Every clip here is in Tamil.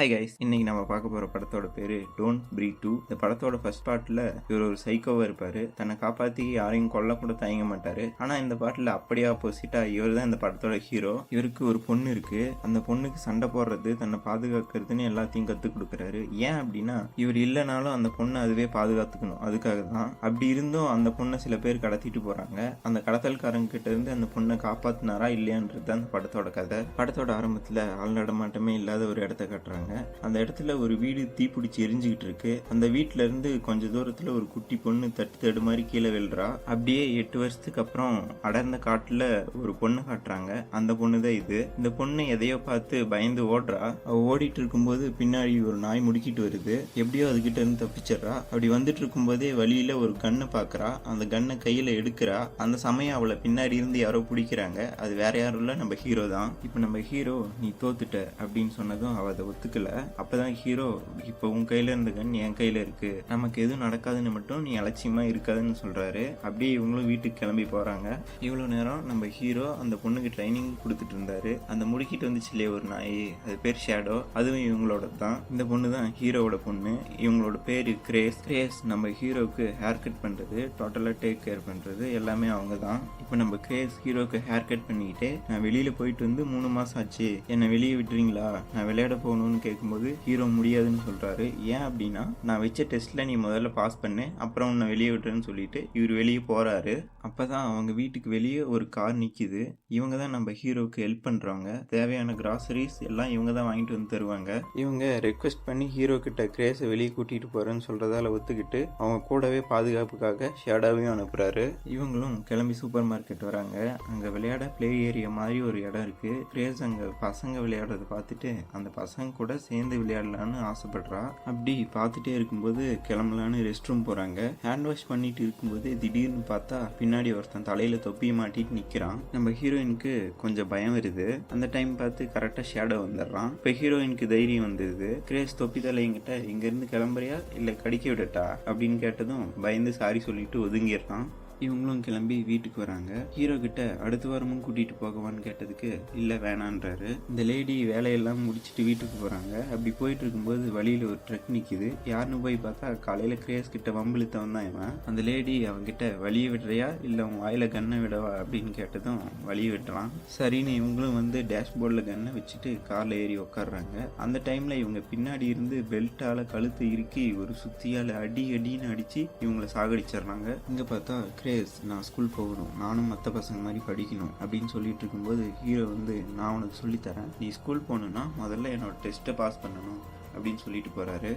ஹை கைஸ் இன்னைக்கு நம்ம பார்க்க போற படத்தோட பேரு டோன்ட் ப்ரீ டூ இந்த படத்தோட ஃபர்ஸ்ட் பார்ட்ல இவர் ஒரு சைக்கோவா இருப்பாரு. தன்னை காப்பாத்தி யாரையும் கொல்ல கூட தயங்க மாட்டாரு. ஆனா இந்த பாட்டில் அப்படியே ஆப்போசிட்டா இவர் தான் இந்த படத்தோட ஹீரோ இவருக்கு ஒரு பொண்ணு இருக்கு. அந்த பொண்ணுக்கு சண்டை போடுறது தன்னை பாதுகாக்கிறதுன்னு எல்லாத்தையும் கத்து கொடுக்குறாரு. ஏன் அப்படின்னா இவர் இல்லைனாலும் அந்த பொண்ணை அதுவே பாதுகாத்துக்கணும். அதுக்காக தான். அப்படி இருந்தும் அந்த பொண்ணை சில பேர் கடத்திட்டு போறாங்க. அந்த கடத்தல்காரங்க கிட்ட இருந்து அந்த பொண்ணை காப்பாத்தினாரா இல்லையான்றது தான் அந்த படத்தோட கதை. படத்தோட ஆரம்பத்துல ஆள் நடமாட்டமே இல்லாத ஒரு இடத்த காட்டுறாங்க. அந்த இடத்துல ஒரு வீடு தீப்பிடிச்சி எரிஞ்சுக்கிட்டு இருக்கு. அந்த வீட்டில இருந்து கொஞ்ச தூரத்தில் ஒரு குட்டி பொண்ணு தட்டு தடு மாதிரி கீழே விழுறா. அப்படியே எட்டு வருஷத்துக்கு அப்புறம் அடர்ந்த காட்டில் ஒரு பொண்ணு காட்டுறாங்க. அந்த பொண்ணு தான் இது. இந்த பொண்ணு எதையோ பார்த்து பயந்து ஓடுறா. அவ ஓடிட்டு இருக்கும்போது பின்னாடி ஒரு நாய் முடுக்கிட்டு வருது. எப்படியோ அதுகிட்ட இருந்து தப்பிச்சிடுறா. அப்படி வந்துட்டு இருக்கும்போதே வழியில ஒரு கண்ணை பார்க்குறா அந்த கண்ணை கையில் எடுக்கிறா. அந்த சமயம் அவளை பின்னாடி இருந்து யாரோ பிடிக்கிறாங்க. அது வேற யாரும் இல்லை. நம்ம ஹீரோ தான். இப்போ நம்ம ஹீரோ நீ தோத்துட்ட அப்படின்னு சொன்னதும் அவ அதை ஒத்துக்கல அப்பதான் ஹீரோ இப்போ உன் கையில இருந்த கன் என் கையில இருக்கு. நமக்கு எதுவும் நடக்காதுன்னு மட்டும் நீ அலட்சியமா இருக்காதுன்னு சொல்றாரு. அப்படியே இவங்களும் வீட்டுக்கு கிளம்பி போறாங்க. இவ்வளவு நேரம் நம்ம ஹீரோ அந்த பொண்ணுக்கு ட்ரைனிங் கொடுத்துட்டு இருந்தாரு. அந்த முடுக்கிட்டு வந்துச்சு இல்லையா ஒரு நாய்? அது பேர் ஷேடோ அதுவும் இவங்களோட தான். இந்த பொண்ணு தான் ஹீரோவோட பொண்ணு. இவங்களோட பேர் கிரேஸ் கிரேஸ் நம்ம ஹீரோவுக்கு ஹேர் கட் பண்றது டோட்டலா டேக் கேர் பண்றது எல்லாமே அவங்க தான் இப்போ நம்ம கிரேஸ் ஹீரோக்கு ஹேர் கட் பண்ணிக்கிட்டு நான் வெளியில போயிட்டு வந்து மூணு மாசம் ஆச்சு. என்னை வெளியே விட்டுறீங்களா? நான் விளையாட போகணும்னு கேட்கும்போது ஹீரோ முடியாதுன்னு சொல்கிறாரு ஏன் அப்படின்னா நான் வச்ச டெஸ்ட்டில் நீ முதல்ல பாஸ் பண்ணு அப்புறம் உன்னை வெளியே விட்டுறேன்னு சொல்லிட்டு இவர் வெளியே போகிறாரு அப்போ தான் அவங்க வீட்டுக்கு வெளியே ஒரு கார் நிற்கிது இவங்க தான் நம்ம ஹீரோவுக்கு ஹெல்ப் பண்ணுறாங்க தேவையான கிராசரிஸ் எல்லாம் இவங்க தான் வாங்கிட்டு வந்து தருவாங்க. இவங்க ரெக்வெஸ்ட் பண்ணி ஹீரோ கிட்ட கிரேஸை வெளியே கூட்டிகிட்டு போகிறேன்னு சொல்றதால ஒத்துக்கிட்டு அவங்க கூடவே பாதுகாப்புக்காக ஷேடாவையும் அனுப்புகிறாரு இவங்களும் கிளம்பி சூப்பர் மார்க்கெட் வராங்க. அங்கே விளையாட பிளே ஏரியா மாதிரி ஒரு இடம் இருக்குது கிரேஸ் அங்கே பசங்க விளையாடுறத பார்த்துட்டு அந்த பசங்க கூட சேர்ந்து விளையாடலான்னு ஆசைப்படுறா. அப்படி பார்த்துட்டே இருக்கும்போது கிளம்பலான்னு ரெஸ்ட் ரூம் போறாங்க. ஹேண்ட் வாஷ் பண்ணிட்டு இருக்கும்போது திடீர்னு பார்த்தா பின்னாடி ஒருத்தன் தலையில தொப்பியை மாட்டிட்டு நிக்கிறான். நம்ம ஹீரோயினுக்கு கொஞ்சம் பயம் வருது. அந்த டைம் பார்த்து கரெக்டா ஷேடோ வந்துடுறான். இப்ப ஹீரோயினுக்கு தைரியம் வந்தது கிரேஸ் தொப்பி தலையங்கிட்ட இங்க இருந்து கிளம்புறியா? இல்ல கடிக்க விடட்டா? அப்படின்னு கேட்டதும் பயந்து சாரி சொல்லிட்டு ஒதுங்கிடுறான். இவங்களும் கிளம்பி வீட்டுக்கு வராங்க. ஹீரோ கிட்ட அடுத்த வாரமும் கூட்டிட்டு போகவான்னு கேட்டதுக்கு இல்ல வேணான்றாரு. இந்த லேடி வேலையெல்லாம் முடிச்சிட்டு வீட்டுக்கு போறாங்க. அப்படி போயிட்டு இருக்கும்போது வழியில ஒரு ட்ரக் நிக்குது. யாருன்னு போய் பார்த்தா காலையில கிரேஸ் கிட்ட வம்பிழுத்தவன் தான் இவன். அந்த லேடி அவன்கிட்ட வழிய விடுறியா? இல்ல உன் வாயில கண்ணை விடவா? அப்படின்னு கேட்டதும் வழிய விட்டுறான். சரின்னு இவங்களும் வந்து டேஷ்போர்டில் கண்ணை வச்சுட்டு கார்ல ஏறி உக்காடுறாங்க அந்த டைம்ல இவங்க பின்னாடி இருந்து பெல்ட்டால கழுத்து இறுக்கி ஒரு சுத்தியால அடி அடின்னு அடிச்சு இவங்கள சாகடிச்சிடுறாங்க. இங்க பார்த்தா ஏஸ் நான் ஸ்கூல் போகணும். நானும் மற்ற பசங்க மாதிரி படிக்கணும் அப்படின்னு சொல்லிட்டு இருக்கும்போது ஹீரோ வந்து நான் உனக்கு சொல்லித்தரேன் நீ ஸ்கூல் போகணுன்னா முதல்ல என்னோட டெஸ்ட்டை பாஸ் பண்ணணும். அப்படின்னு சொல்லிட்டு போகிறாரு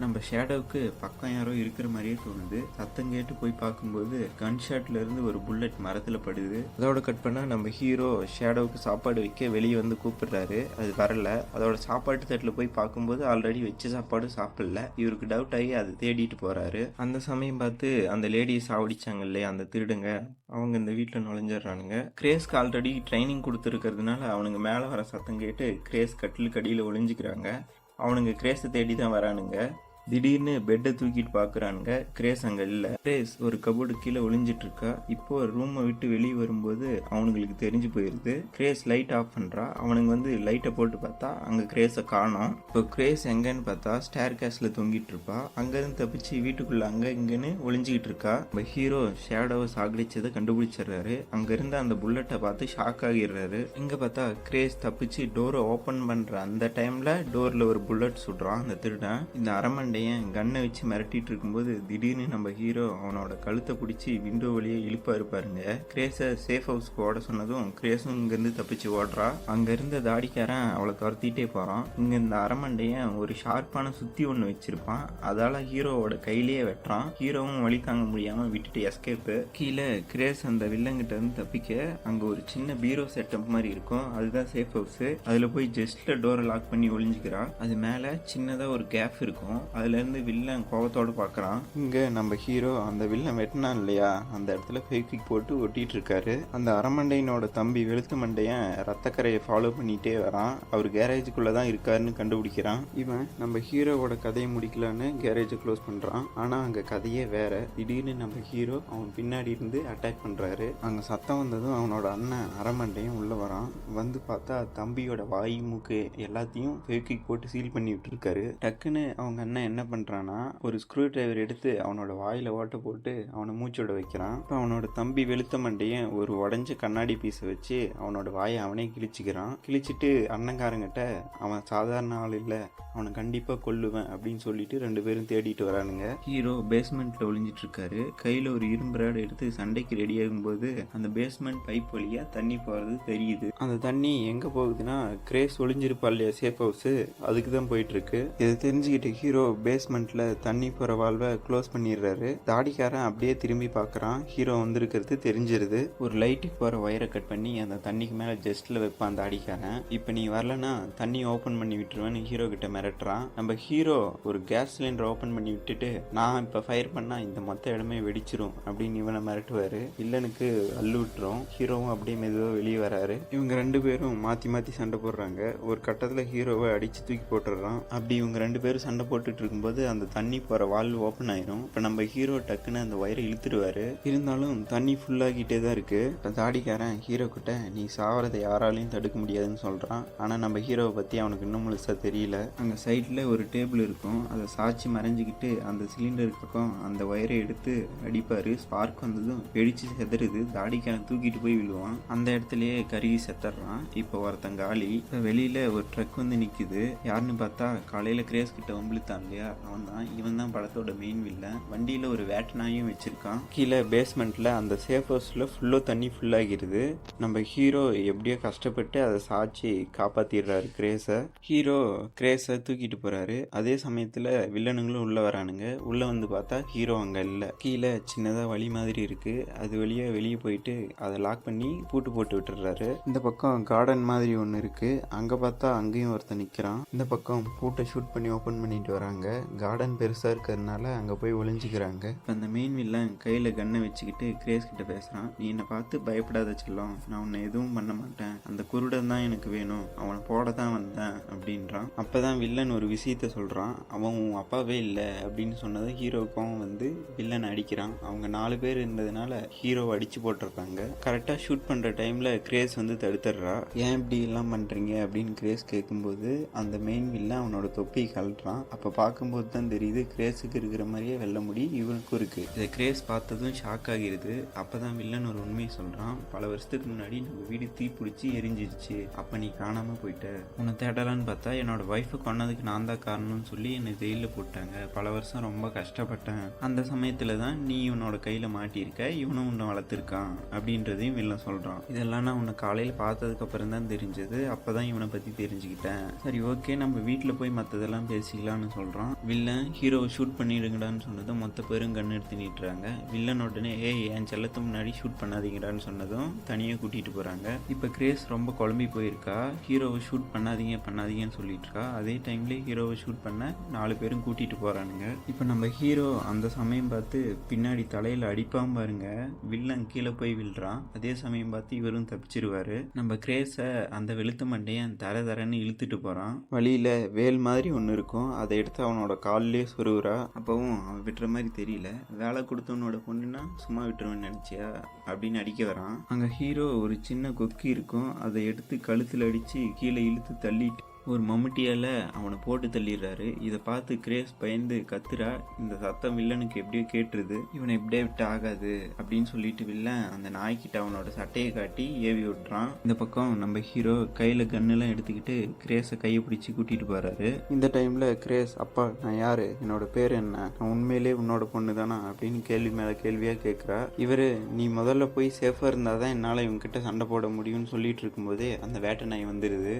நம்ம ஷேடோவுக்கு பக்கம் யாரோ இருக்கிற மாதிரியே தோணுது. சத்தம் கேட்டு போய் பார்க்கும்போது கன் ஷாட்ல இருந்து ஒரு புல்லட் மரத்துல படுது. அதோட கட் பண்ணா நம்ம ஹீரோ ஷேடோவுக்கு சாப்பாடு வைக்க வெளியே வந்து கூப்பிடுறாரு. அது வரல. அதோட சாப்பாட்டு தட்டில் போய் பார்க்கும்போது ஆல்ரெடி வச்ச சாப்பாடு சாப்பிடல. இவருக்கு டவுட் ஆகி அதை தேடிட்டு போறாரு. அந்த சமயம் பார்த்து அந்த லேடியை சாவடிச்சாங்க இல்லையா? அந்த திருடுங்க. அவங்க இந்த வீட்டில் நுழைஞ்சிடுறானுங்க. கிரேஸ்க்கு ஆல்ரெடி ட்ரைனிங் கொடுத்துருக்கிறதுனால அவனுங்க மேலே வர சத்தம் கேட்டு கிரேஸ் கட்டிலுக்கு அடியில் ஒளிஞ்சிக்கிறாங்க. அவனுங்க கிரேஸை தேடி தான் வரானுங்க. திடீர்னு பெட்டை தூக்கிட்டு பார்க்குறானுங்க கிரேஸ் அங்கே இல்லை. கிரேஸ் ஒரு கபோர்டு கீழே ஒளிஞ்சிட்டு இருக்கா இப்போ ரூமை விட்டு வெளியே வரும்போது அவனுங்களுக்கு தெரிஞ்சு போயிருது. கிரேஸ் லைட் ஆஃப் பண்ணுறா அவனுங்க வந்து லைட்டை போட்டு பார்த்தா அங்கே கிரேஸை காணோம். இப்போ கிரேஸ் எங்கன்னு பார்த்தா ஸ்டேர் கேஸில் தொங்கிட்டு இருப்பா. அங்கேருந்து தப்பிச்சு வீட்டுக்குள்ளே அங்கே இங்கன்னு ஒளிஞ்சிக்கிட்டு இருக்கா. நம்ம ஹீரோ ஷேடோவை சாகடிச்சதை கண்டுபிடிச்சிடுறாரு. அங்கேருந்து அந்த புல்லட்டை பார்த்து ஷாக் ஆகிடுறாரு. இங்க பார்த்தா கிரேஸ் தப்பிச்சு டோரை ஓப்பன் பண்ற அந்த டைம்ல டோர்ல ஒரு புல்லட் சுடுறான் அந்த திருடன். இந்த அரமண்டை பையன் கன்னை வச்சு மிரட்டிட்டு இருக்கும்போது திடீர்னு நம்ம ஹீரோ அவனோட கழுத்தை பிடிச்சி விண்டோ வழியே இழுப்பா இருப்பாருங்க கிரேஸை சேஃப் ஹவுஸ்க்கு ஓட சொன்னதும் கிரேஸும் இங்கேருந்து தப்பிச்சு ஓடுறான் அங்கே இருந்த தாடிக்காரன் அவளை துரத்திட்டே போகிறான் இங்கே இந்த அரமண்டையன் ஒரு ஷார்ப்பான சுத்தி ஒன்று வச்சிருப்பான். அதால் ஹீரோவோட கையிலேயே வெட்டுறான். ஹீரோவும் வழி தாங்க முடியாமல் விட்டுட்டு எஸ்கேப்பு கீழே கிரேஸ் அந்த வில்லங்கிட்ட இருந்து தப்பிக்க அங்கே ஒரு சின்ன பீரோ செட்டப் மாதிரி இருக்கும். அதுதான் சேஃப் ஹவுஸ் அதில் போய் ஜஸ்ட்டில் டோரை லாக் பண்ணி ஒழிஞ்சிக்கிறான் அது மேலே சின்னதாக ஒரு கேப் இருக்கும். அது அதுலேருந்து வில்லன் கோபத்தோடு பார்க்குறான். இங்கே நம்ம ஹீரோ அந்த வில்லன் வெட்டினான் இல்லையா? அந்த இடத்துல ஃபேக்விக் போட்டு ஒட்டிட்டு இருக்காரு. அந்த அரமண்டையனோட தம்பி வெளுத்து மண்டையன் ரத்தக்கரையை ஃபாலோ பண்ணிகிட்டே வரான். அவர் கேரேஜுக்குள்ளே தான் இருக்காருன்னு கண்டுபிடிக்கிறான். இவன் நம்ம ஹீரோவோட கதையை முடிக்கலான்னு கேரேஜை க்ளோஸ் பண்ணுறான் ஆனால் அங்கே கதையே வேற. திடீர்னு நம்ம ஹீரோ அவன் பின்னாடி இருந்து அட்டாக் பண்ணுறாரு அங்கே சத்தம் வந்ததும் அவனோட அண்ணன் அரமண்டையும் உள்ளே வரான். வந்து பார்த்தா தம்பியோட வாய் மூக்கு எல்லாத்தையும் ஃபேக்விக் போட்டு சீல் பண்ணி விட்டுருக்காரு. டக்குன்னு அவங்க அண்ணன் என்ன பண்ணுறான்னா ஒரு ஸ்க்ரூ டிரைவர் எடுத்து அவனோட வாயில் ஓட்ட போட்டு அவனை மூச்சோட வைக்கிறான். இப்போ அவனோட தம்பி வெளுத்த மண்டையன் ஒரு உடஞ்ச கண்ணாடி பீஸை வச்சு அவனோட வாயை அவனே கிழிச்சிக்கிறான். கிழிச்சிட்டு அண்ணங்காரங்கிட்ட அவன் சாதாரண ஆள் இல்லை அவனை கண்டிப்பாக கொல்லுவேன் அப்படின்னு சொல்லிட்டு ரெண்டு பேரும் தேடிட்டு வரானுங்க. ஹீரோ பேஸ்மெண்ட்டில் ஒளிஞ்சிட்டு இருக்காரு கையில் ஒரு இரும்பு ராடு எடுத்து சண்டைக்கு ரெடி ஆகும்போது அந்த பேஸ்மெண்ட் பைப் வழியாக தண்ணி போகிறது தெரியுது. அந்த தண்ணி எங்கே போகுதுன்னா கிரேஸ் ஒளிஞ்சிருப்பா இல்லையா சேஃப் ஹவுஸு அதுக்கு தான் போயிட்டு இருக்கு இதை தெரிஞ்சுக்கிட்ட ஹீரோ பேஸ்மெண்ட்டில் தண்ணி போகிற வால்வை க்ளோஸ் பண்ணிடுறாரு. தாடிக்காரன் அப்படியே திரும்பி பார்க்குறான். ஹீரோ வந்திருக்கிறது தெரிஞ்சிருது. ஒரு லைட்டுக்கு போகிற ஒயரை கட் பண்ணி அந்த தண்ணிக்கு மேலே ஜஸ்ட்டில் வைப்பான் தாடிக்காரன். இப்போ நீ வரலன்னா தண்ணி ஓப்பன் பண்ணி விட்டுருவேன்னு ஹீரோ கிட்ட மிரட்டுறான். நம்ம ஹீரோ ஒரு கேஸ் சிலிண்டர் ஓப்பன் பண்ணி விட்டுட்டு நான் இப்போ ஃபயர் பண்ணால் இந்த மொத்த இடமே வெடிச்சிரும் அப்படின்னு இவனை மிரட்டுவார். வில்லனுக்கு அள்ளு விட்டுரும். ஹீரோவும் அப்படியே மெதுவாக வெளியே வராரு. இவங்க ரெண்டு பேரும் மாற்றி மாற்றி சண்டை போடுறாங்க. ஒரு கட்டத்தில் ஹீரோவை அடித்து தூக்கி போட்டுடுறான். அப்படி இவங்க ரெண்டு பேரும் சண்டை போட்டுட்டு இருக்கும்போது அந்த தண்ணி போகிற வால் ஓப்பன் ஆயிரும். இப்போ நம்ம ஹீரோ டக்குன்னு அந்த ஒயரை இழுத்துருவாரு. இருந்தாலும் தண்ணி ஃபுல்லாகிட்டே தான் இருக்கு. இப்போ தாடிக்காரன் ஹீரோ கிட்ட நீ சாவறதை யாராலையும் தடுக்க முடியாதுன்னு சொல்கிறான் ஆனால் நம்ம ஹீரோவை பற்றி அவனுக்கு இன்னும் முழுசாக தெரியல. அங்கே சைடில் ஒரு டேபிள் இருக்கும். அதை சாட்சி மறைஞ்சிக்கிட்டு அந்த சிலிண்டர் பக்கம் அந்த ஒயரை எடுத்து அடிப்பார். ஸ்பார்க் வந்ததும் வெடிச்சு செதறுது. தாடிக்காரன் தூக்கிட்டு போய் விழுவான். அந்த இடத்துலயே கருகி செத்துறான். இப்போ ஒருத்தன் காலி. இப்போ வெளியில் ஒரு ட்ரக் வந்து நிற்குது யாருன்னு பார்த்தா காலையில் கிரேஸ் கிட்ட வம்பிழுத்தான் இல்லையா அவன் தான் இவன் தான் படத்தோட மெயின் வில்லன் வண்டியில் ஒரு வேட்ட நாயும் வச்சிருக்கான். கீழே பேஸ்மெண்ட்டில் அந்த சேஃப் ஹவுஸில் ஃபுல்லா தண்ணி ஃபுல்லாகிருது நம்ம ஹீரோ எப்படியோ கஷ்டப்பட்டு அதை சாட்சி காப்பாற்றிடுறாரு கிரேஸை ஹீரோ கிரேஸை தூக்கிட்டு போறாரு. அதே சமயத்துல வில்லனுங்களும் உள்ள வரானுங்க. உள்ள வந்து பார்த்தா ஹீரோ அங்க இல்ல. கீழே சின்னதா வழி மாதிரி இருக்கு. அது வழியா வெளியே போயிட்டு அதை லாக் பண்ணி பூட்டு போட்டு விட்டுறாரு இந்த பக்கம் கார்டன் மாதிரி ஒன்று இருக்கு. அங்கே பார்த்தா அங்கேயும் ஒருத்தன் நிற்கிறான் இந்த பக்கம் பூட்டை ஷூட் பண்ணி ஓப்பன் பண்ணிட்டு வராங்க. கார்டன் பெருசாக இருக்கிறதுனால அங்கே போய் ஒளிஞ்சிக்கிறாங்க. இப்போ அந்த மெயின் வில்லன் கையில் கன்னை வச்சுக்கிட்டு கிரேஸ் கிட்ட பேசுகிறான் நீ என்னை பார்த்து பயப்படாத செல்லம். நான் உன்னை எதுவும் பண்ண மாட்டேன். அந்த குருடன் தான் எனக்கு வேணும். அவனை போட தான் வந்தேன் அப்படின்றான். அப்போ தான் வில்லன் ஒரு விஷயத்த சொல்கிறான் அவன் உன் அப்பாவே இல்லை அப்படின்னு சொன்னதை ஹீரோக்கும் வந்து வில்லன் அடிக்கிறான். அவங்க நாலு பேர் இருந்ததுனால ஹீரோவை அடிச்சு போட்டிருக்காங்க. கரெக்டாக ஷூட் பண்ணுற டைமில் கிரேஸ் வந்து தடுத்துடுறா. ஏன் இப்படி எல்லாம் பண்ணுறீங்க அப்படின்னு கிரேஸ் கேட்கும்போது அந்த மெயின் வில்லன் அவனோட தொப்பியை கழட்டுறான். அப்போ பார்க்கும்போது தான் தெரியுது கிரேஸுக்கு இருக்கிற மாதிரியே வெள்ள முடி இவனுக்கும் இருக்குது இதை கிரேஸ் பார்த்ததும் ஷாக் ஆகிருது. அப்போ தான் வில்லன் ஒரு உண்மையை சொல்கிறான் பல வருஷத்துக்கு முன்னாடி நம்ம வீடு தீப்பிடிச்சி எரிஞ்சிருச்சு. அப்போ நீ காணாமல் போயிட்ட. உன்னை தேடலான்னு பார்த்தா என்னோட ஒய்ஃபை கொன்னதுக்கு நான் தான் காரணம்னு சொல்லி என்னை ஜெயிலில் போட்டாங்க. பல வருஷம் ரொம்ப கஷ்டப்பட்டேன். அந்த சமயத்தில் தான் நீ இவனோட கையில் மாட்டியிருக்க இவனும் உன்னை வளர்த்துருக்கான் அப்படின்றதையும் வில்லன் சொல்கிறான் இதெல்லாம் நான் உன்னை காலையில் பார்த்ததுக்கப்புறம் தான் தெரிஞ்சது. அப்போ தான் இவனை பற்றி தெரிஞ்சுக்கிட்டேன். சரி ஓகே நம்ம வீட்டில் போய் மற்றதெல்லாம் பேசிக்கலாம்னு சொல்கிறான் வில்லன் ஹீரோவை ஷூட் பண்ணிடுங்கடான்னு சொன்னதும் மொத்த பேரும் கண் எடுத்து நீட்டுறாங்க. வில்லன் உடனே ஏ என் செல்லத்து முன்னாடி ஷூட் பண்ணாதீங்கடான்னு சொன்னதும் தனியாக கூட்டிகிட்டு போகிறாங்க இப்போ கிரேஸ் ரொம்ப குழம்பி போயிருக்கா? ஹீரோவை ஷூட் பண்ணாதீங்க பண்ணாதீங்கன்னு சொல்லிட்டு இருக்கா அதே டைம்லேயே ஹீரோவை ஷூட் பண்ண நாலு பேரும் கூட்டிகிட்டு போகிறானுங்க இப்போ நம்ம ஹீரோ அந்த சமயம் பார்த்து பின்னாடி தலையில் அடிப்பாம பாருங்க. வில்லன் கீழே போய் விழுறான். அதே சமயம் பார்த்து இவரும் தப்பிச்சிருவாரு. நம்ம கிரேஸை அந்த வெளுத்த மண்டையை தர தரன்னு இழுத்துட்டு போகிறான் வழியில் வேல் மாதிரி ஒன்று இருக்கும். அதை எடுத்து அவன் அவனோட காலிலே சொருகுறா. அப்பவும் அவன் விட்டுற மாதிரி தெரியல. வேலை கொடுத்தவனோட பொண்ணுன்னா சும்மா விட்டுருவேன்னு நினச்சியா? அப்படின்னு அடிக்க வரான். அங்கே ஹீரோ ஒரு சின்ன கொக்கி இருக்கும். அதை எடுத்து கழுத்தில் அடித்து கீழே இழுத்து தள்ளிட்டு ஒரு மம்முட்டியால் அவனை போட்டு தள்ளிடுறாரு. இதை பார்த்து கிரேஸ் பயந்து கத்துறா இந்த சத்தம் வில்லனுக்கு எப்படியோ கேட்டுருது. இவனை இப்படியே விட்டு ஆகாது அப்படின்னு சொல்லிட்டு வில்லன் அந்த நாய்க்கிட்ட அவனோட சட்டையை காட்டி ஏவி விட்டுறான். இந்த பக்கம் நம்ம ஹீரோ கையில் கன்னெல்லாம் எடுத்துக்கிட்டு கிரேஸை கையை பிடிச்சி கூட்டிகிட்டு போகிறாரு இந்த டைமில் கிரேஸ் அப்பா நான் யார்? என்னோட பேர் என்ன? நான் உண்மையிலே உன்னோட பொண்ணு தானா? அப்படின்னு கேள்வி மேலே கேள்வியாக கேட்குறா இவர் நீ முதல்ல போய் சேஃபாக இருந்தால் தான் என்னால் இவங்ககிட்ட சண்டை போட முடியும்னு சொல்லிட்டு இருக்கும்போதே அந்த வேட்டை நாய் வந்துடுது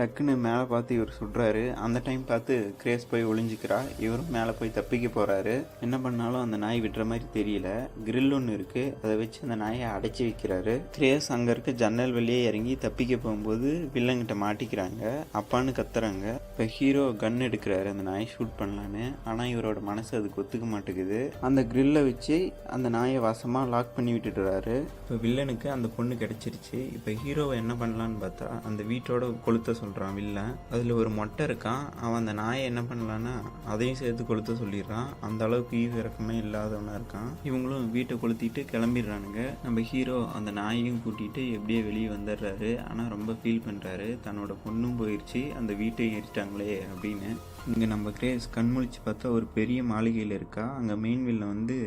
டக்குன்னு மேலே பார்த்து இவர் சுடுறாரு அந்த டைம் பார்த்து கிரேஸ் போய் ஒளிஞ்சிக்கிறா. இவரும் மேலே போய் தப்பிக்க போகிறாரு என்ன பண்ணாலும் அந்த நாய் விடுற மாதிரி தெரியல. கிரில் ஒன்று இருக்குது அதை வச்சு அந்த நாயை அடைச்சி வைக்கிறாரு. கிரேஸ் அங்கே இருக்க ஜன்னல் வெளியே இறங்கி தப்பிக்க போகும்போது வில்லங்கிட்ட மாட்டிக்கிறாங்க. அப்பான்னு கத்துறாங்க. இப்போ ஹீரோ கன் எடுக்கிறாரு அந்த நாயை ஷூட் பண்ணலான்னு. ஆனால் இவரோட மனசு அதுக்கு ஒத்துக்க மாட்டேங்குது. அந்த கிரில்லை வச்சு அந்த நாயை வசமாக லாக் பண்ணி விட்டுடுறாரு இப்போ வில்லனுக்கு அந்த பொண்ணு கிடைச்சிருச்சு. இப்போ ஹீரோவை என்ன பண்ணலான்னு பார்த்தா அந்த வீட்டோட கொளுத்த சொல்கிறான் வில்லன் அதில் ஒரு மொட்டை இருக்கான் அவன் அந்த நாயை என்ன பண்ணலான்னா அதையும் சேர்த்து கொளுத்த சொல்லிடுறான். அந்த அளவுக்கு ஈவு இறக்கமே இல்லாதவனாக இருக்கான். இவங்களும் வீட்டை கொளுத்திட்டு கிளம்பிடுறானுங்க. நம்ம ஹீரோ அந்த நாயையும் கூட்டிகிட்டு எப்படியே வெளியே வந்துடுறாரு. ஆனால் ரொம்ப ஃபீல் பண்ணுறாரு தன்னோட பொண்ணும் போயிடுச்சு அந்த வீட்டையும் எரிச்சிட்டாங்களே அப்படின்னு. இங்கே நம்ம கிரேஸ் கண்முழிச்சு பார்த்தா ஒரு பெரிய மாளிகையில் இருக்கா? அங்கே மெயின் வில்ல வந்து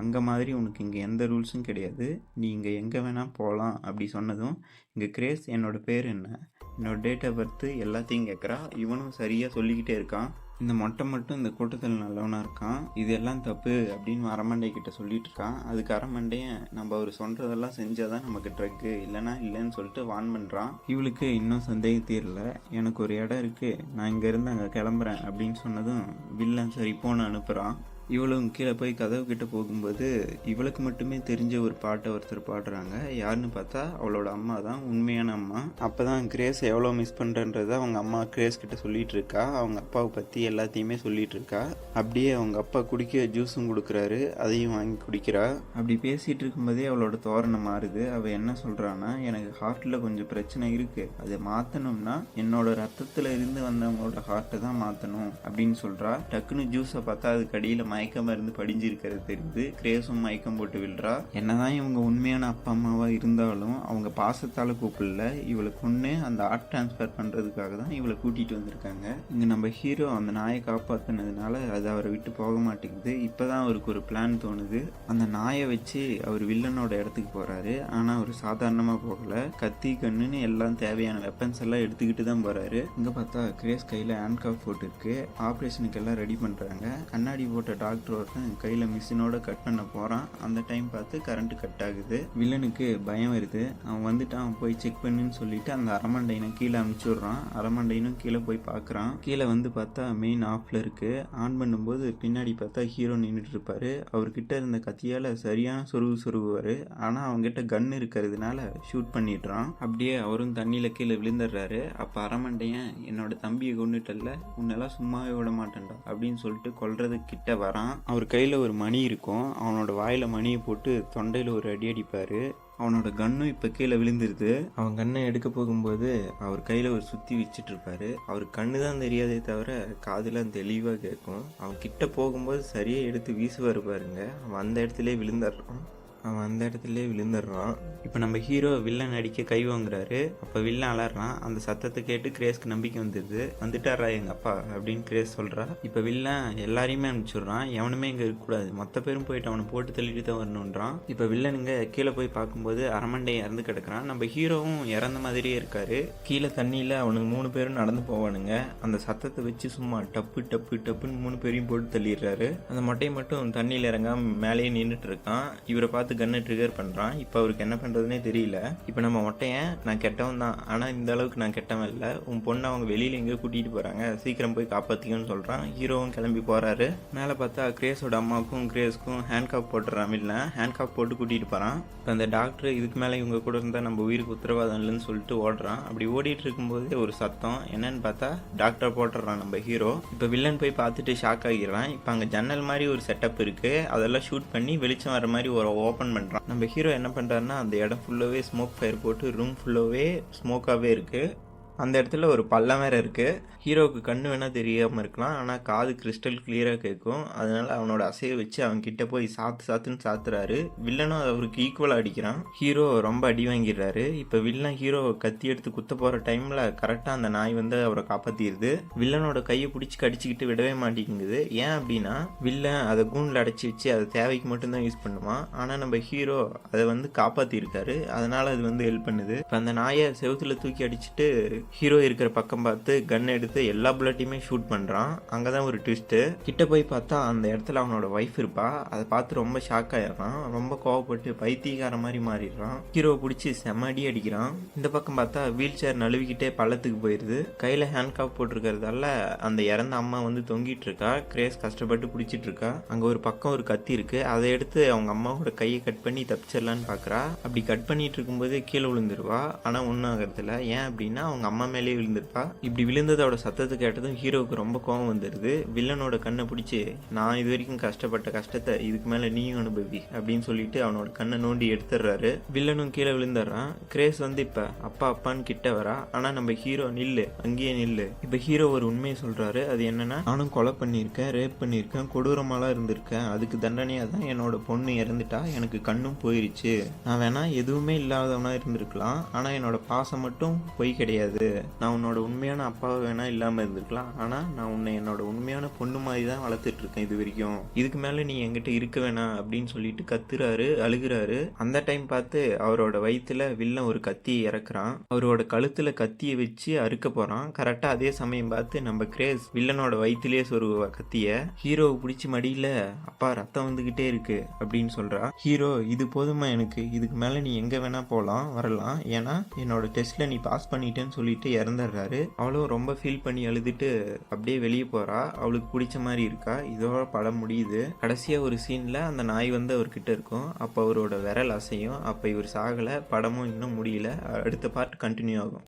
அங்கே மாதிரி உனக்கு இங்கே எந்த ரூல்ஸும் கிடையாது. நீ இங்கே எங்கே வேணால் போகலாம் அப்படி சொன்னதும் இங்கே கிரேஸ் என்னோட பேர் என்ன? என்னோட டேட் ஆஃப் பர்த்து எல்லாத்தையும் கேட்குறா இவனும் சரியாக சொல்லிக்கிட்டே இருக்கான். இந்த மொட்டை மட்டும் இந்த கூட்டத்தில் நல்லவனாக இருக்கான். இது எல்லாம் தப்பு அப்படின்னு அரமண்டை கிட்ட சொல்லிட்டு இருக்கான். அதுக்கு அரமண்டையன் நம்ம அவர் சொல்கிறதெல்லாம் செஞ்சால் தான் நமக்கு ட்ரக்கு இல்லைனா இல்லைன்னு சொல்லிட்டு வான் பண்ணுறான் இவளுக்கு இன்னும் சந்தேகம் தீரல எனக்கு ஒரு இடம் இருக்குது நான் இங்கேருந்து அங்கே கிளம்புறேன் அப்படின்னு சொன்னதும் வில்லன் சரி போன்னு அனுப்புகிறான் இவளும் கீழே போய் கதவு கிட்ட போகும்போது இவளுக்கு மட்டுமே தெரிஞ்ச ஒரு பாட்டை ஒருத்தர் பாடுறாங்க. யாருன்னு பார்த்தா அவளோட அம்மா தான் உண்மையான அம்மா. அப்போ தான் கிரேஸ் எவ்வளோ மிஸ் பண்ணுறன்றத அவங்க அம்மா கிரேஸ் கிட்ட சொல்லிட்டு இருக்கா. அவங்க அப்பாவை பற்றி எல்லாத்தையுமே சொல்லிட்டு இருக்கா. அப்படியே அவங்க அப்பா குடிக்க ஜூஸும் கொடுக்குறாரு அதையும் வாங்கி குடிக்கிறா. அப்படி பேசிட்டு இருக்கும்போதே அவளோட தோரணை மாறுது. அவள் என்ன சொல்கிறான்னா எனக்கு ஹார்ட்டில் கொஞ்சம் பிரச்சனை இருக்குது அதை மாற்றணும்னா என்னோட ரத்தத்தில் இருந்து வந்தவங்களோட ஹார்ட்டை தான் மாற்றணும் அப்படின்னு சொல்கிறா டக்குன்னு ஜூஸை பார்த்தா அதுக்கு அடியில் மயக்க மருந்து படிஞ்சிருக்கிறது தெரியுது. கிரேஸும் மயக்கம் போட்டு விழுறா. என்னதான் இவங்க உண்மையான அப்பா அம்மாவாக இருந்தாலும் அவங்க பாசத்தால் கூப்பிடல. இவளை கொண்டு அந்த ஆர்ட் டிரான்ஸ்ஃபர் பண்ணுறதுக்காக தான் இவளை கூட்டிகிட்டு வந்திருக்காங்க. இங்கே நம்ம ஹீரோ அந்த நாயை காப்பாற்றினதுனால அது அவரை விட்டு போக மாட்டேங்குது. இப்போ தான் அவருக்கு ஒரு பிளான் தோணுது. அந்த நாயை வச்சு அவர் வில்லனோட இடத்துக்கு போகிறாரு ஆனால் அவர் சாதாரணமாக போகலை. கத்தி கண்ணுன்னு எல்லாம் தேவையான வெப்பன்ஸ் எல்லாம் எடுத்துக்கிட்டு தான் போகிறாரு இங்கே பார்த்தா கிரேஸ் கையில் ஹேண்ட் காஃப் போட்டு இருக்கு ஆப்ரேஷனுக்கு எல்லாம் ரெடி பண்ணுறாங்க கண்ணாடி போட்ட டாக்டர் ஒருத்தன் கையில் மிஷினோட கட் பண்ண போகிறான் அந்த டைம் பார்த்து கரண்ட்டு கட் ஆகுது. வில்லனுக்கு பயம் வருது. அவன் வந்துட்டான். போய் செக் பண்ணுன்னு சொல்லிட்டு அந்த அரமண்டைனை கீழே அமுச்சு விடுறான். கீழே போய் பார்க்குறான். கீழே வந்து பார்த்தா மெயின் ஆஃபில் இருக்குது ஆன் பண்ணும்போது பின்னாடி பார்த்தா ஹீரோ நின்றுட்டு இருப்பாரு. அவர்கிட்ட இருந்த கத்தியால் சரியான சொருவு சொருகுவாரு. ஆனால் அவங்ககிட்ட கன் இருக்கிறதுனால ஷூட் பண்ணிடுறான். அப்படியே அவரும் தண்ணியில் கீழே விழுந்துடுறாரு. அப்போ அரமண்டையன் என்னோட தம்பியை கொண்டுட்டல்ல உன்னெல்லாம் சும்மாவே விட மாட்டேன்டா. அப்படின்னு சொல்லிட்டு கொல்றது கிட்ட போகிறான் அவர் கையில் ஒரு மணி இருக்கும். அவனோட வாயில் மணியை போட்டு தொண்டையில் ஒரு அடி அடிப்பார். அவனோட கன்னும் இப்போ கீழே விழுந்துருது. அவன் கண்ணை எடுக்க போகும்போது அவர் கையில் ஒரு சுற்றி வச்சுட்டு இருப்பாரு. அவர் கண்ணு தான் தெரியாதே தவிர காதுலாம் தெளிவாக கேட்கும். அவன் கிட்ட போகும்போது சரியாக எடுத்து வீசுவார் பாருங்க. அவன் அந்த இடத்துல விழுந்துடுறான் அவன் அந்த இடத்துல விழுந்துடுறான். இப்போ நம்ம ஹீரோ வில்லன் அடிக்க கை வாங்குறாரு. அப்போ வில்லன் அலறான் அந்த சத்தத்தை கேட்டு கிரேஸ்க்கு நம்பிக்கை வந்துடுது. வந்துட்டாரா எங்கள் அப்பா? அப்படின்னு கிரேஸ் சொல்கிறா இப்போ வில்லன் எல்லாரையுமே அனுப்பிச்சுடுறான். எவனுமே இங்கே இருக்கக்கூடாது மொத்த பேரும் போயிட்டு அவனை போட்டு தள்ளிட்டு தான் வரணுன்றான். இப்போ வில்லனுங்க கீழே போய் பார்க்கும்போது அரமண்டை இறந்து கிடக்குறான். நம்ம ஹீரோவும் இறந்த மாதிரியே இருக்காரு. கீழே தண்ணியில் அவனுக்கு மூணு பேரும் நடந்து போவானுங்க. அந்த சத்தத்தை வச்சு சும்மா டப்பு டப்பு டப்புன்னு மூணு பேரையும் போட்டு தள்ளிடுறாரு. அந்த மொட்டையை மட்டும் தண்ணியில் இறங்காம மேலேயே நின்றுட்டு இருக்கான். இவரை பார்த்து கன்னை ட்ரிகர் பண்ணுறான் இப்போ அவருக்கு என்ன பண்ணுறதுனே தெரியல. இப்போ நம்ம மொட்டையன் நான் கெட்டவன் தான். ஆனால் இந்த அளவுக்கு நான் கெட்டவன் இல்லை. உன் பொண்ணை அவங்க வெளியில் எங்கேயோ கூட்டிகிட்டு போகிறாங்க சீக்கிரம் போய் காப்பாற்றிக்கன்னு சொல்கிறான் ஹீரோவும் கிளம்பி போகிறாரு மேலே பார்த்தா கிரேஸோட அம்மாவுக்கும் கிரேஸ்க்கும் ஹேண்ட்காப் போட்டுறான் இல்லை ஹேண்ட்காப் போட்டு கூட்டிகிட்டு போகிறான் இப்போ அந்த டாக்டர் இதுக்கு மேலே இவங்க கூட இருந்தால் நம்ம உயிருக்கு உத்தரவாதம் இல்லைன்னு சொல்லிட்டு ஓடுறான். அப்படி ஓடிட்டு இருக்கும்போதே ஒரு சத்தம். என்னன்னு பார்த்தா டாக்டர் போட்டுடுறான் நம்ம ஹீரோ இப்போ வில்லன் போய் பார்த்துட்டு ஷாக் ஆகிடுறான். இப்போ அங்கே ஜன்னல் மாதிரி ஒரு செட்டப் இருக்குது அதெல்லாம் ஷூட் பண்ணி வெளிச்சம் வர மாதிரி ஒரு ஓப்பன் பண்ணுறான் நம்ம ஹீரோ என்ன பண்ணுறாருன்னா அந்த இடம் ஃபுல்லாகவே ஸ்மோக் ஃபயர் போட்டு ரூம் ஃபுல்லாகவே ஸ்மோக்காகவே இருக்குது அந்த இடத்துல ஒரு பள்ளம் வேற இருக்குது ஹீரோவுக்கு கண்ணு வேணால் தெரியாமல் இருக்கலாம். ஆனால் காது கிறிஸ்டல் கிளியராக கேட்கும். அதனால் அவனோட அசையை வச்சு அவன் கிட்ட போய் சாத்து சாத்துன்னு சாத்துறாரு. வில்லனும் அவருக்கு ஈக்குவலாக அடிக்கிறான். ஹீரோ ரொம்ப அடி வாங்கிடுறாரு. இப்போ வில்லன் ஹீரோ கத்தி எடுத்து குத்த போகிற டைமில் கரெக்டாக அந்த நாய் வந்து அவரை காப்பாற்றிடுது வில்லனோட கையை பிடிச்சி கடிச்சிக்கிட்டு விடவே மாட்டேங்குது. ஏன் அப்படின்னா வில்லன் அதை கூண்டில் அடைச்சி வச்சு அதை தேவைக்கு மட்டும்தான் யூஸ் பண்ணுவான் ஆனால் நம்ம ஹீரோ அதை வந்து காப்பாற்றிருக்காரு அதனால் அது வந்து ஹெல்ப் பண்ணுது. இப்போ அந்த நாயை செவுத்துல தூக்கி அடிச்சிட்டு ஹீரோ இருக்கிற பக்கம் பார்த்து கன் எடுத்து எல்லா புல்லட்டையுமே ஷூட் பண்ணுறான் அங்கே தான் ஒரு ட்விஸ்ட்டு கிட்ட போய் பார்த்தா அந்த இடத்துல அவனோட ஒய்ஃப் இருப்பா. அதை பார்த்து ரொம்ப ஷாக் ஆயிடுறான். ரொம்ப கோவப்பட்டு பைத்தியக்கார மாதிரி மாறிடுறான். ஹீரோ பிடிச்சி செம்மடி அடிக்கிறான். இந்த பக்கம் பார்த்தா வீல் சேர் நழுவிக்கிட்டே பள்ளத்துக்கு போயிடுது கையில் ஹேண்ட்காப் போட்டிருக்கிறதால அந்த இறந்த அம்மா வந்து தொங்கிட்டு இருக்கா. கிரேஸ் கஷ்டப்பட்டு பிடிச்சிட்டு இருக்கா. அங்கே ஒரு பக்கம் ஒரு கத்தி இருக்கு. அதை எடுத்து அவங்க அம்மாவோட கையை கட் பண்ணி தப்பிச்சிடலான்னு பார்க்குறா அப்படி கட் பண்ணிட்டு இருக்கும்போது கீழே விழுந்துருவா. ஆனால் ஒன்றும் ஆகிறதில்ல. ஏன் அப்படின்னா அவங்க அம்மா அம்மா மேலேயே விழுந்திருப்பா. இப்படி விழுந்ததோட சத்தத்தை கேட்டதும் ஹீரோவுக்கு ரொம்ப கோவம் வந்துடுது வில்லனோட கண்ணை பிடிச்சி நான் இது வரைக்கும் கஷ்டப்பட்ட கஷ்டத்தை இதுக்கு மேலே நீயும் அனுபவி அப்படின்னு சொல்லிட்டு அவனோட கண்ணை நோண்டி எடுத்துடுறாரு வில்லனும் கீழே விழுந்துடுறான் கிரேஸ் வந்து இப்போ அப்பா அப்பான்னு கிட்ட வரா? ஆனால் நம்ம ஹீரோ நில்லு அங்கேயே நில்லு. இப்போ ஹீரோ ஒரு உண்மையை சொல்கிறாரு அது என்னன்னா நானும் கொலை பண்ணியிருக்கேன் ரேப் பண்ணியிருக்கேன் கொடூரமாலாம் இருந்திருக்கேன். அதுக்கு தண்டனையாக தான் என்னோட பொண்ணு இறந்துட்டா. எனக்கு கண்ணும் போயிருச்சு. நான் வேணா எதுவுமே இல்லாதவனா இருந்திருக்கலாம். ஆனால் என்னோட பாசம் மட்டும் பொய் கிடையாது. நான் உன்னோட உண்மையான அப்பாவை வேணா இல்லாமல் இருந்திருக்கலாம். ஆனால் நான் உன்னை என்னோட உண்மையான பொண்ணு மாதிரி தான் வளர்த்துட்டு இருக்கேன் இது வரைக்கும். இதுக்கு மேலே நீ என்கிட்ட இருக்க வேணாம் அப்படின்னு சொல்லிட்டு கத்துறாரு அழுகுறாரு. அந்த டைம் பார்த்து அவரோட வயிற்றுல வில்லன் ஒரு கத்தியை இறக்குறான். அவரோட கழுத்தில் கத்தியை வச்சு அறுக்க போகிறான் கரெக்டாக அதே சமயம் பார்த்து நம்ம கிரேஸ் வில்லனோட வயிற்றுலயே சொருவ கத்தியை ஹீரோவை பிடிச்சி மடியில அப்பா ரத்தம் வந்துக்கிட்டே இருக்கு அப்படின்னு சொல்றா. ஹீரோ இது போதுமா எனக்கு? இதுக்கு மேலே நீ எங்கே வேணால் போகலாம் வரலாம். ஏன்னா என்னோட டெஸ்ட்டில் நீ பாஸ் பண்ணிட்டேன்னு சொல்லிட்டு இறந்துடுறாரு. அவளும் ரொம்ப ஃபீல் பண்ணி அழுதுட்டு அப்படியே வெளியே போறா. அவளுக்கு பிடிச்ச மாதிரி இருக்கா? இதோட படம் முடியுது. கடைசியா ஒரு சீன்ல அந்த நாய் வந்து அவர்கிட்ட இருக்கும். அப்போ அவரோட விரல் அசையும். அப்போ இவர் சாகல. படமும் இன்னும் முடியல. அடுத்த பார்ட் கண்டினியூ ஆகும்.